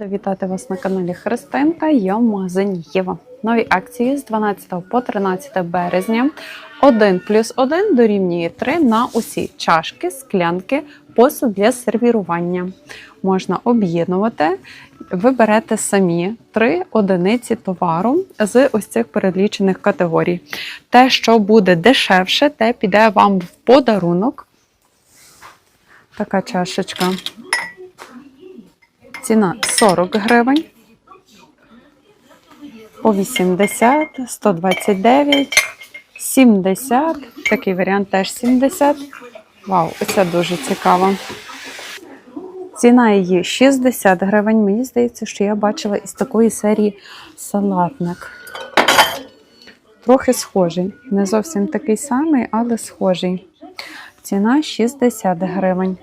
Вітати вас на каналі Христинка. Я в Єва. Нові акції з 12 по 13 березня. 1 плюс 1 дорівнює 3 на усі чашки, склянки, посуд для сервірування. Можна об'єднувати. Ви берете самі три одиниці товару з ось цих перелічених категорій. Те, що буде дешевше, те піде вам в подарунок. Така чашечка Ціна 40 гривень. По 80, 129, 70. Такий варіант теж 70. Вау, оце дуже цікаво. Ціна її 60 гривень. Мені здається, що я бачила із такої серії салатник. Трохи схожий. Не зовсім такий самий, але схожий. Ціна 60 гривень.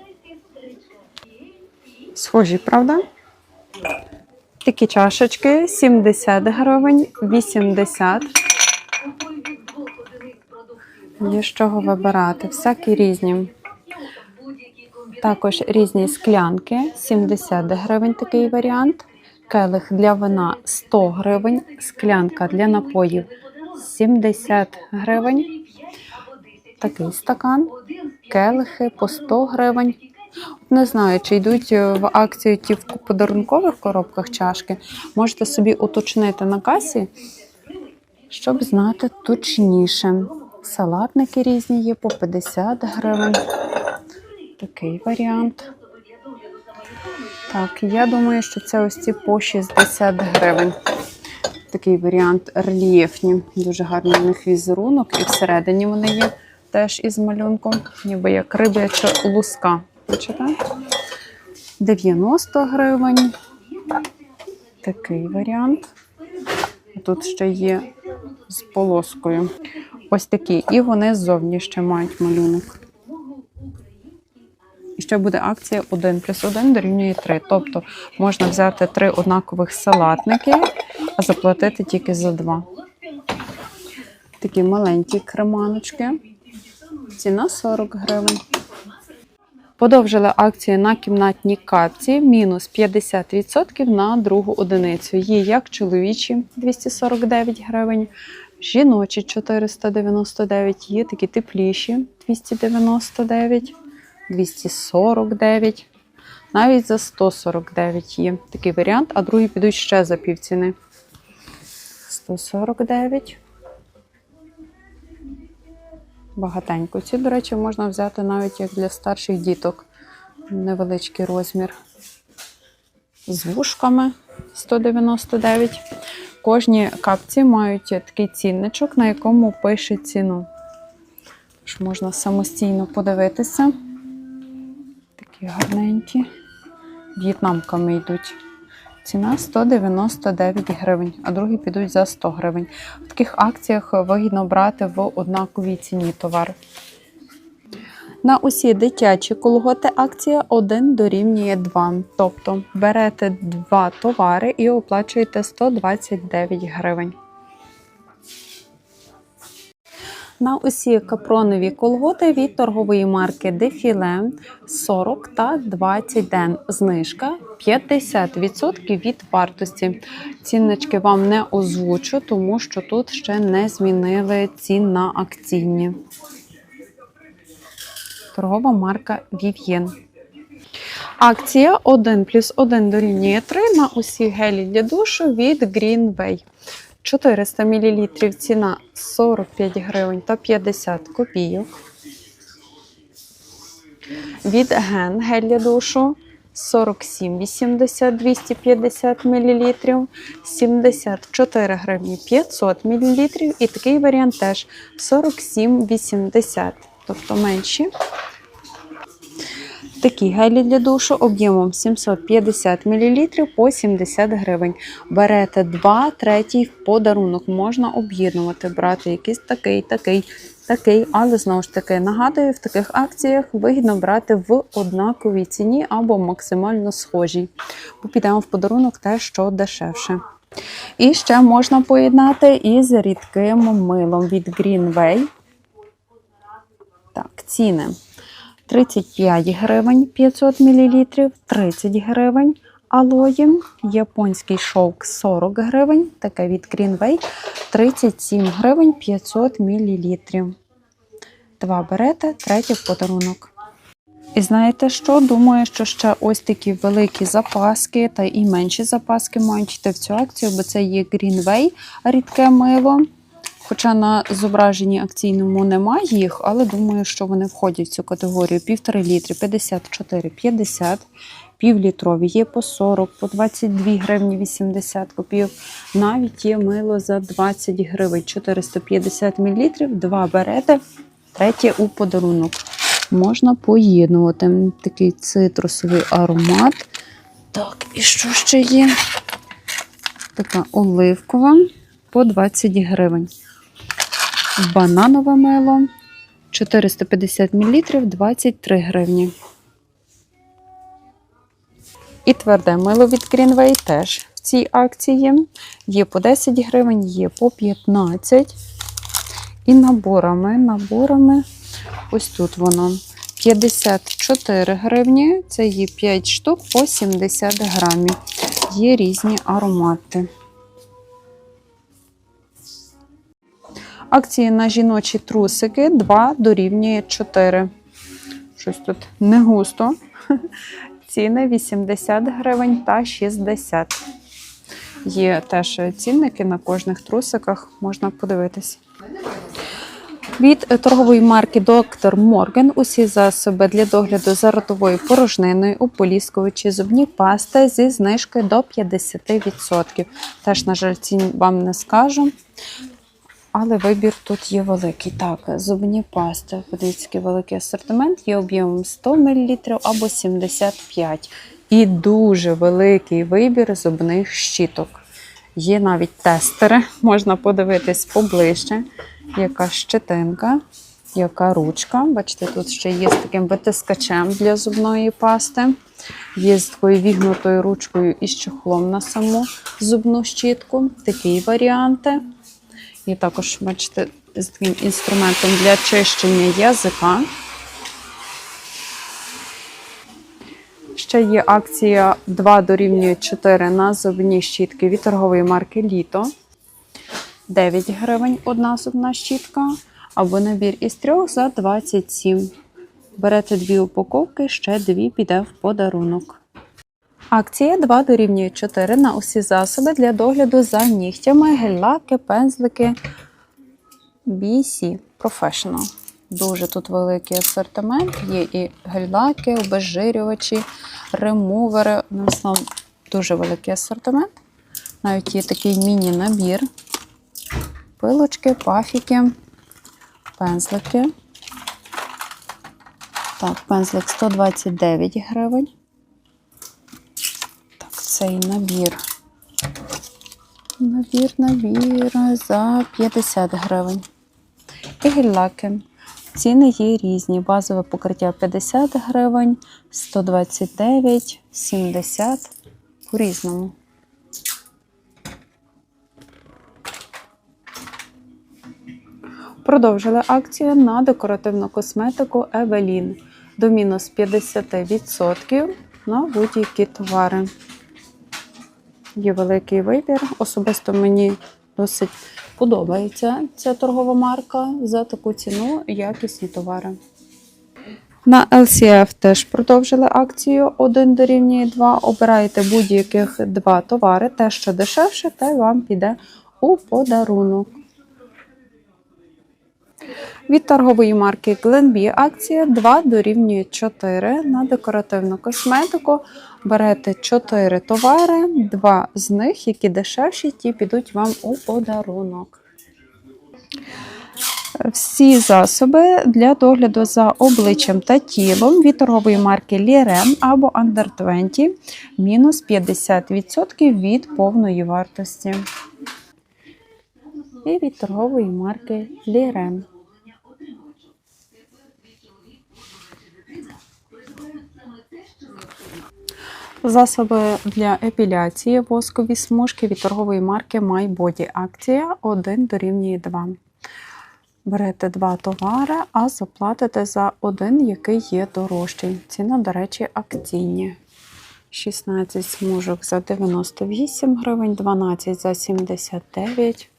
Схожі, правда? Такі чашечки 70 гривень, 80. Є з чого вибирати, всякі різні. Також різні склянки, 70 гривень такий варіант. Келих для вина 100 гривень, склянка для напоїв 70 гривень. Такий стакан, келихи по 100 гривень. Не знаю, чи йдуть е, в акцію ті в подарункових коробках чашки. Можете собі уточнити на касі, щоб знати точніше. Салатники різні є по 50 гривень. Такий варіант. Так, я думаю, що це ось ці по 60 гривень. Такий варіант рельєфні. Дуже гарний у них візерунок, і всередині вони є теж із малюнком, ніби як рибяча луска. Бачите? 90 гривень. Такий варіант. Тут ще є з полоскою. Ось такі. І вони ззовні ще мають малюнок. І ще буде акція 1 плюс 1 дорівнює 3. Тобто можна взяти три однакових салатники, а заплатити тільки за два. Такі маленькі креманочки. Ціна 40 гривень. Подовжили акцію на кімнатні капці мінус 50% на другу одиницю. Є як чоловічі 249 гривень, жіночі 499, є такі тепліші 299, 249, навіть за 149 є такий варіант, а другі підуть ще за півціни. 149. Багатенько. Ці, до речі, можна взяти навіть як для старших діток. Невеличкий розмір. З вушками 199. Кожні капці мають такий цінничок, на якому пише ціну. Тож можна самостійно подивитися. Такі гарненькі. В'єтнамками йдуть. Ціна 199 гривень, а другі підуть за 100 гривень. В таких акціях вигідно брати в однаковій ціні товар. На усі дитячі колготи акція 1 дорівнює 2. Тобто берете два товари і оплачуєте 129 гривень. На усі капронові колготи від торгової марки Дефіле 40 та 20 ден. Знижка 50% від вартості. Ціннички вам не озвучу, тому що тут ще не змінили цін на акційні. Торгова марка Vivien. Акція 1 плюс 1 дорівнює 3 на усі гелі для душу від Greenway. 400 мл ціна 45 гривень та 50 копійок. Від ген гель для душу 47,80 250 мл, 74 гривні 500 мл і такий варіант теж 47,80, тобто менші. Такі гелі для душу об'ємом 750 мл по 70 гривень. Берете 2, третій в подарунок. Можна об'єднувати, брати якийсь такий, такий, такий. Але знову ж таки нагадую, в таких акціях вигідно брати в однаковій ціні або максимально схожій. Бо підемо в подарунок те, що дешевше. І ще можна поєднати із рідким милом від Greenway. Так, ціни. 35 гривень 500 мл, 30 гривень, алої, японський шовк 40 гривень, таке від Greenway 37 гривень 500 мл. Два берете, третє в подарунок. І знаєте що? Думаю, що ще ось такі великі запаски та і менші запаски мають йти в цю акцію, бо це є Greenway рідке мило. Хоча на зображенні акційному немає їх, але думаю, що вони входять в цю категорію. Півтори літри, 54, 50, півлітрові є по 40, по 22 гривні 80 копійок. Навіть є мило за 20 гривень, 450 мл, два берете, третє у подарунок. Можна поєднувати такий цитрусовий аромат. Так, і що ще є? Така оливкова по 20 гривень. Бананове мило 450 мл 23 гривні. І тверде мило від Greenway теж в цій акції. Є по 10 гривень, є по 15. І наборами, наборами, ось тут воно 54 гривні. Це є 5 штук по 70 грамів. Є різні аромати. Акції на жіночі трусики 2 дорівнює 4. Щось тут не густо. Ціни 80 гривень та 60. Є теж цінники на кожних трусиках, можна подивитись. Від торгової марки Доктор Морген усі засоби для догляду за ротовою порожниною, ополіскувачі, зубні пасти зі знижкою до 50%. Теж, на жаль, цін вам не скажу. Але вибір тут є великий. Так, зубні пасти. Подивіться, великий асортимент. Є об'ємом 100 мл або 75 І дуже великий вибір зубних щіток. Є навіть тестери, можна подивитись поближче, яка щетинка, яка ручка. Бачите, тут ще є з таким витискачем для зубної пасти. Є з такою вігнутою ручкою і з чохлом на саму зубну щітку. Такі варіанти. І також, бачите, з таким інструментом для чищення язика. Ще є акція 2 дорівнює 4 на зубні щітки від торгової марки Літо. 9 гривень одна зубна щітка. Або набір із трьох за 27. Берете дві упаковки, ще дві піде в подарунок. Акція 2 дорівнює 4 на усі засоби для догляду за нігтями, гель-лаки, пензлики BC Professional. Дуже тут великий асортимент. Є і гель-лаки, обезжирювачі, ремувери. Ну, словом, дуже великий асортимент. Навіть є такий міні-набір. Пилочки, пафіки, пензлики. Так, пензлик 129 гривень. Цей набір. Набір, набір за 50 гривень. І гель-лаки. Ціни є різні. Базове покриття 50 гривень, 129, 70 по-різному. Продовжили акцію на декоративну косметику Евелін до мінус 50% на будь-які товари. Є великий вибір. Особисто мені досить подобається ця торгова марка за таку ціну якісні товари. На LCF теж продовжили акцію 1 дорівнює 2. Обирайте будь-яких два товари, те, що дешевше, те вам піде у подарунок. Від торгової марки Glenbee акція 2 дорівнює 4 на декоративну косметику. Берете 4 товари, 2 з них, які дешевші, ті підуть вам у подарунок. Всі засоби для догляду за обличчям та тілом від торгової марки Lirem або Under 20 мінус 50% від повної вартості. І від торгової марки Lirem. Засоби для епіляції воскові смужки від торгової марки My Body. Акція 1 дорівнює 2. Берете два товари, а заплатите за один, який є дорожчий. Ціна, до речі, акційні. 16 смужок за 98 гривень, 12 за 79,